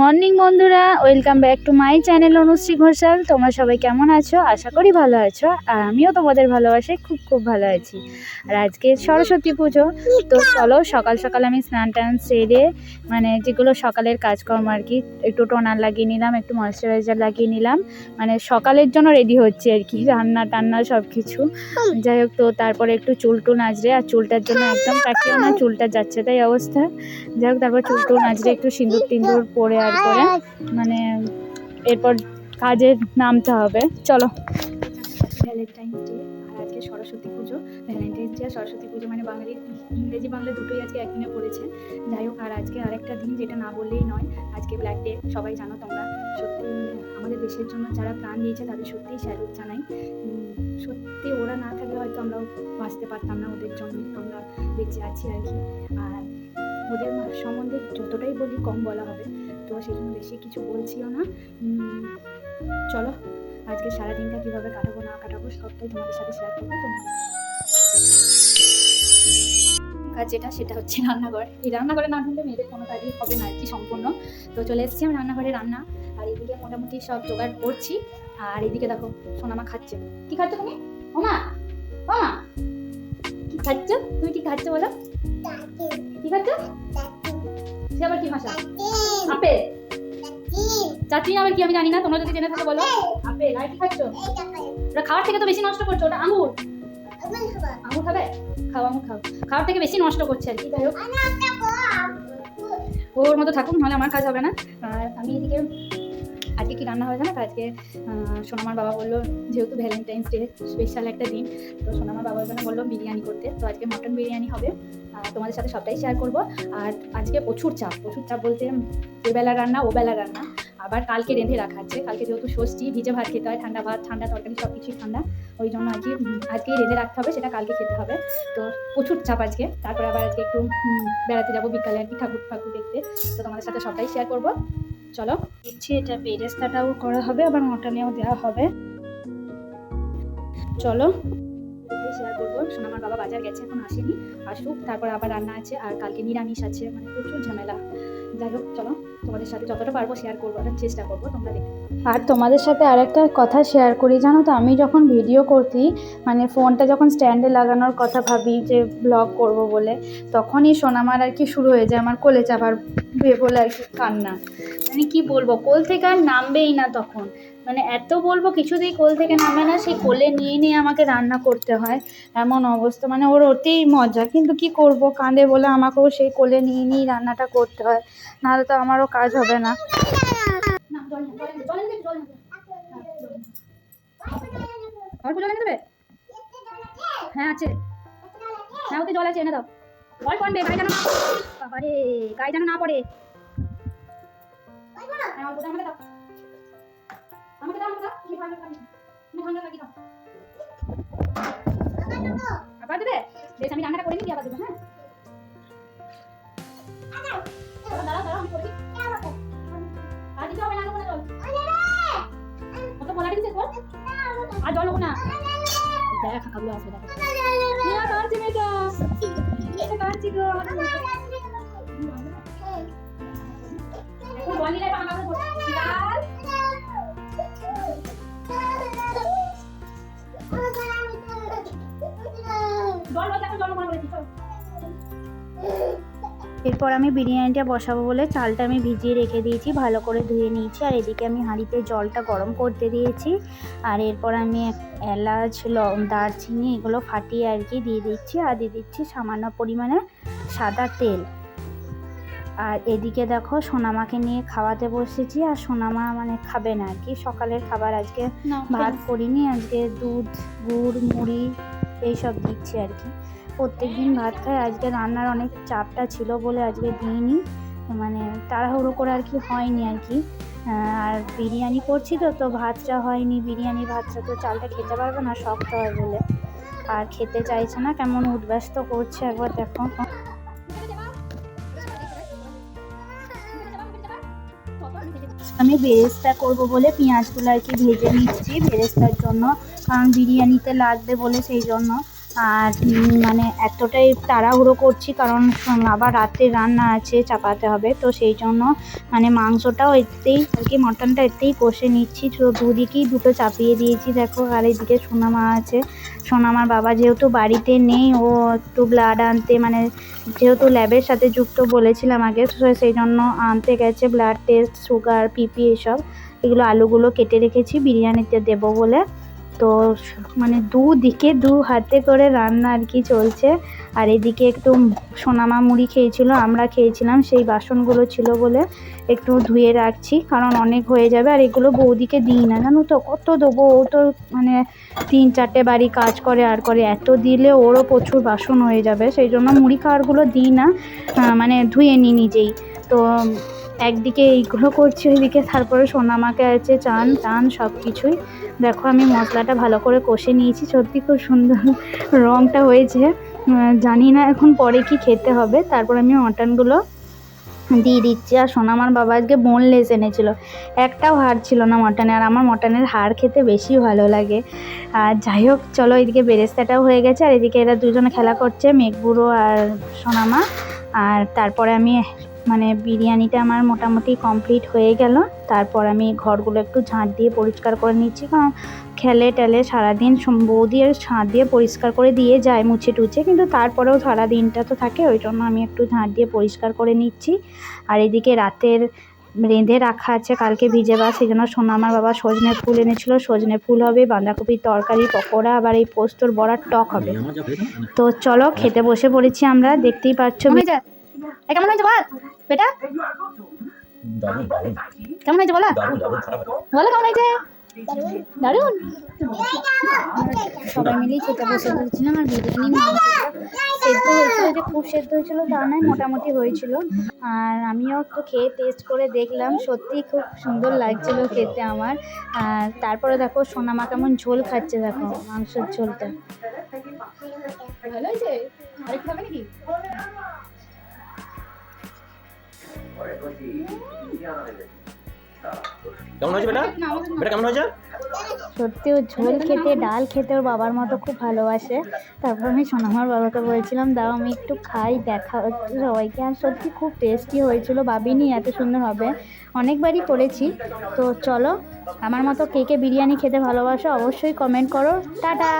Morning বন্ধুরা, welcome back to my channel Anushree Ghoshal. তোমরা সবাই কেমন আছো? আশা করি ভালো আছো। আর আমিও তোমাদের ভালোবাসে খুব খুব ভালো আছি। আর আজকে সরস্বতী পুজো, তো চলো সকাল সকাল আমি স্নান টান সেরে মানে যেগুলো সকালের কাজকর্ম আর কি, একটু টোনার লাগিয়ে নিলাম, একটু ময়শ্চারাইজার লাগিয়ে নিলাম। মানে সকালের জন্য রেডি হচ্ছে আর কি, রান্না টান্না সব কিছু যাই হোক তো, তারপরে একটু চুল টুল নাচড়ে আর চুলটার জন্য একদম কাটিও না, চুলটা যাচ্ছে তাই অবস্থা। যাই হোক, তারপর চুল টুল নাচড়ে একটু সিঁদুর টিন্দুর পরে আর করে। মানে এরপর কাজে নামতে হবে। চলো। ভ্যালেন্টাইন্স ডে আর আজকে সরস্বতী পুজো। ভ্যালেন্টাইন্স ডে আর সরস্বতী পুজো মানে বাঙালি, ইংরেজি বাংলা দুটোই আজকে একদিনে পড়েছে। যাই হোক, আর আজকে আরেকটা দিন যেটা না বললেই নয়, আজকে ব্ল্যাক ডে সবাই জানো তোমরা। সত্যি আমাদের দেশের জন্য যারা প্রাণ দিয়েছে তাদের সত্যিই স্যালুট জানাই। সত্যি ওরা না থাকলে হয়তো আমরাও বাঁচতে পারতাম না ওদের জন্য। আমরা বেঁচে আছি আর কি। আর ওদের সম্বন্ধে যতটাই বলি কম বলা হবে। তো সেই জন্য বেশি কিছু বলছিও না। চলো আজকে সারাদিনটা কীভাবে কাটাবো না কাটাবো সবটাই তোমাদের সাথে শেয়ার করব তোমরা কাজ যেটা সেটা হচ্ছে রান্নাঘর। এই রান্নাঘরে না ঢুকলে মেয়েদের কোনো কাজই হবে না আর কি সম্পূর্ণ। তো চলে এসেছি আমি রান্নাঘরে রান্না। আর এদিকে মোটামুটি সব জোগাড় করছি। আর এদিকে দেখো সোনামা খাচ্ছে। কি খাচ্ছ তুমি? ওমা ওমা কি খাচ্ছ? তুমি কি খাচ্ছ বলো? কি খাচ্ছ? সে আবার কি ভাষা আপেল। চাটনি। আবার কি আমি জানি না? তোমরা যদি জেনে থাকো বলো। আপেল। আর কি খাচ্ছ? ওটা খাওয়ার থেকে তো বেশি নষ্ট করছ। ওটা আঙুর। আঙুর খাবে। খাও আঙুর খাও। খাওয়ার থেকে বেশি নষ্ট করছে আর কি যাই হোক। ওর মতো থাকুক নাহলে আমার কাজ হবে না। আর আমি এদিকে আজকে কি রান্না হয়েছে না তো আজকে সোনামার বাবা বলল যেহেতু ভ্যালেন্টাইন্স ডে স্পেশাল একটা দিন তো সোনামার বাবা জন্য বলল বিরিয়ানি করতে। তো আজকে মটন বিরিয়ানি হবে। তোমাদের সাথে সবটাই শেয়ার করব। আর আজকে প্রচুর চাপ প্রচুর চাপ বলতে এ বেলা রান্না ও বেলা রান্না। আবার কালকে রেঁধে রাখা আছে। কালকে যেহেতু ষষ্ঠী ভিজে ভাত খেতে হয় ঠান্ডা ভাত ঠান্ডা তরকারি সব কিছুই ঠান্ডা। ওই জন্য আজকে উম, আজকেই রেঁধে রাখতে হবে সেটা কালকে খেতে হবে। তো প্রচুর চাপ আজকে। তারপরে আবার আজকে একটু বেড়াতে যাব বিকালে আর কি ঠাকুর ঠাকুর দেখতে। তো তোমাদের সাথে সবটাই শেয়ার করব। চলো। দেখছি এটা বেরেস্তাটাও করা হবে আবার মটনেও দেওয়া হবে। চলো। শেয়ার করব। সোনামার বাবা বাজার গেছে, এখন আসেনি। আসুক, তারপর আবার রান্না আছে, আর কালকে নিরামিষ আছে মানে প্রচুর ঝামেলা। যাই হোক, চলো, তোমাদের সাথে যতটা পারব শেয়ার করব আর চেষ্টা করব, তোমরা দেখতে আর তোমাদের সাথে আরেকটা কথা শেয়ার করি, জানো তো? আমি যখন ভিডিও করছি মানে ফোনটা যখন স্ট্যান্ডে লাগানোর কথা ভাবি যে ব্লগ করব বলে, তখনই সোনামার আর কি শুরু হয়ে যায়, আমার কোলে চাপার বলে আর কি কান্না। মানে কি বলব, কোল থেকে আর নামবেই না তখন। মানে এত বলব কিছুতেই কোল থেকে নামে না সেই কোলে নিয়ে নিয়ে আমাকে রান্না করতে হয়। এমন অবস্থা মানে ওর ওতেই মজা। কিন্তু কি করব? কাঁদে বলে আমাকেও সেই কোলে নিয়ে নিয়েই রান্নাটা করতে হয়। নাহলে তো আমারও কাজ হবে না। হ্যাঁ, আছে। হ্যাঁ ওতে জল আছে এনে দাও। অল্প আনবে যেন গায়ে যেন না পড়ে। হ্যাঁ আমাকে দাও। আমাকে দাও আমাকে তুমি ঠান্ডা খাবি তুমি ঠান্ডা লাগিয়ে দাও আবার দেবে? বেশ আমি রান্নাটা করে নিই আবার দেবে হ্যাঁ? দাঁড়াও, দাঁড়াও দাঁড়াও আমি করে দিই। আর দিতে হবে না আনো জল কত বলা দিয়েছে জল আর জল না। দেখ কাবু আসবে দেখ। মেয়া কাঁদছে মেয়েটা। মেয়েটা কাঁদছে গো আমার মেয়েটা। এখন জল এরপর আমি বিরিয়ানিটা বসাবো বলে চালটা আমি ভিজিয়ে রেখে দিয়েছি ভালো করে ধুয়ে নিয়েছি। আর এদিকে আমি হাঁড়িতে জলটা গরম করতে দিয়েছি। আর এরপর আমি এলাচ লং দারচিনি এগুলো ফাটিয়ে আর কি দিয়ে দিচ্ছি। আর দিয়ে দিচ্ছি সামান্য পরিমাণে সাদা তেল। আর এদিকে দেখো সোনামাকে নিয়ে খাওয়াতে বসেছি। আর সোনামা মানে খাবে না আর কি। সকালের খাবার আজকে ভাত করিনি আজকে দুধ গুড় মুড়ি এইসব দিচ্ছি আর কি। প্রত্যেক দিন ভাত খাই আজকে রান্নার অনেক চাপটা ছিল বলে আজকে দিইনি। মানে তাড়াহুড়ো করে আর কি হয়নি আর কি। আর বিরিয়ানি করছি তো তো ভাতটা হয়নি। বিরিয়ানি ভাতটা তো চালটা খেতে পারবে না, শক্ত হয় বলে। আর খেতে চাইছে না, কেমন উদ্ব্যস্ত করছে একবার দেখো। আমি বেরেস্তা করব বলে পেঁয়াজগুলো আর কি ভেজে নিচ্ছি। বেরেস্তার জন্য কারণ বিরিয়ানিতে লাগবে বলে সেই জন্য। আর মানে এতটাই তাড়াহুড়ো করছি কারণ আবার রাত্রে রান্না আছে, চাপাতে হবে। তো সেই জন্য মানে মাংসটাও এতেই, আর কি মটনটা এতেই কষে নিচ্ছি। তো দুদিকেই দুটো চাপিয়ে দিয়েছি, দেখো। আর এদিকে সোনামা আছে। সোনামার বাবা যেহেতু বাড়িতে নেই, ও একটু ব্লাড আনতে মানে যেহেতু ল্যাবের সাথে যুক্ত বলেছিলাম আগে সেই জন্য আনতে গেছে। ব্লাড টেস্ট সুগার পিপি এসব। এগুলো আলুগুলো কেটে রেখেছি, বিরিয়ানিতে দেবো বলে। তো মানে দুদিকে, দু হাতে করে রান্না আর কি চলছে। আর এদিকে একটু সোনামা মুড়ি খেয়েছিল, আমরা খেয়েছিলাম, সেই বাসনগুলো ছিল বলে একটু ধুয়ে রাখছি, কারণ অনেক হয়ে যাবে। আর এগুলো বৌদিকে দিই না, জানো তো, কত দেবো? ও তো মানে তিন চারটে বাড়ি কাজ করে, আর করে। এত দিলে ওরও প্রচুর বাসন হয়ে যাবে, সেই জন্য মুড়ি খাওয়ারগুলো দিই না মানে ধুয়ে নিই নিজেই। তো একদিকে এইগুলো করছি, ওইদিকে তারপরে সোনামাকে আছে, চান, টান সব কিছুই দেখো আমি মশলাটা ভালো করে কষে নিয়েছি, সত্যি খুব সুন্দর রঙটা হয়েছে। জানি না এখন পরে কি খেতে হবে। তারপর আমি মটনগুলো দিয়ে দিচ্ছি। আর শোনা আমার বাবা আজকে বোনলেস এনেছিল। একটাও হাড় ছিল না মটনে, আর আমার মটনের হাড় খেতে বেশি ভালো লাগে। আর যাই হোক, চলো এদিকে বেরেস্তাটাও হয়ে গেছে। আর এদিকে এরা দুজনে খেলা করছে মেঘবুড়ো আর সোনামা। আর তারপরে আমি মানে বিরিয়ানিটা আমার মোটামুটি কমপ্লিট হয়ে গেল। তারপর আমি ঘরগুলো একটু ঝাঁট দিয়ে পরিষ্কার করে নিচ্ছি। কারণ খেলে টেলে সারাদিন বৌদি আর ঝাঁট দিয়ে পরিষ্কার করে দিয়ে যায় মুছে টুছে। কিন্তু তারপরেও সারা দিনটা তো থাকে ওই জন্য আমি একটু ঝাঁট দিয়ে পরিষ্কার করে নিচ্ছি। আর এদিকে রাতের রেঁধে রাখা আছে কালকে ভিজে বা সেই জন্য সোনা আমার বাবা সজনে ফুল এনেছিল। সজনে ফুল হবে বাঁধাকপির তরকারি পকোড়া আবার এই পোস্তর বড়ার টক হবে। তো চলো খেতে বসে পড়েছি আমরা দেখতেই পাচ্ছ কেমন হয়েছে বল? বেটা? কেমন হয়েছে বলো? বলো কেমন হয়েছে? দারুণ। সবাই মিলেই খেতে বসে পড়েছিলাম আর বিরিয়ানি সেদ্ধ হয়েছিল যে খুব সেদ্ধ হয়েছিল তা নয় মোটামুটি হয়েছিল। আর আমিও একটু খেয়ে টেস্ট করে দেখলাম সত্যিই খুব সুন্দর লাগছিল খেতে আমার। আর তারপরে দেখো সোনামা কেমন ঝোল খাচ্ছে দেখো মাংসের ঝোলটা। ভালো হয়েছে? আরেকটু হবে নাকি? কেমন হয়েছে বেটা? বেটা কেমন হয়েছে? সত্যি ও ঝোল খেতে ডাল খেতে ওর বাবার মতো খুব ভালোবাসে। তারপর আমি সোনামার বাবাকে বলছিলাম দাও আমি একটু খাই দেখা সবাইকে। আর সত্যি খুব টেস্টি হয়েছিল ভাবিনি এত সুন্দর হবে। অনেকবারই করেছি। তো চলো আমার মতো কে কে বিরিয়ানি খেতে ভালোবাসো অবশ্যই কমেন্ট করো। টাটা!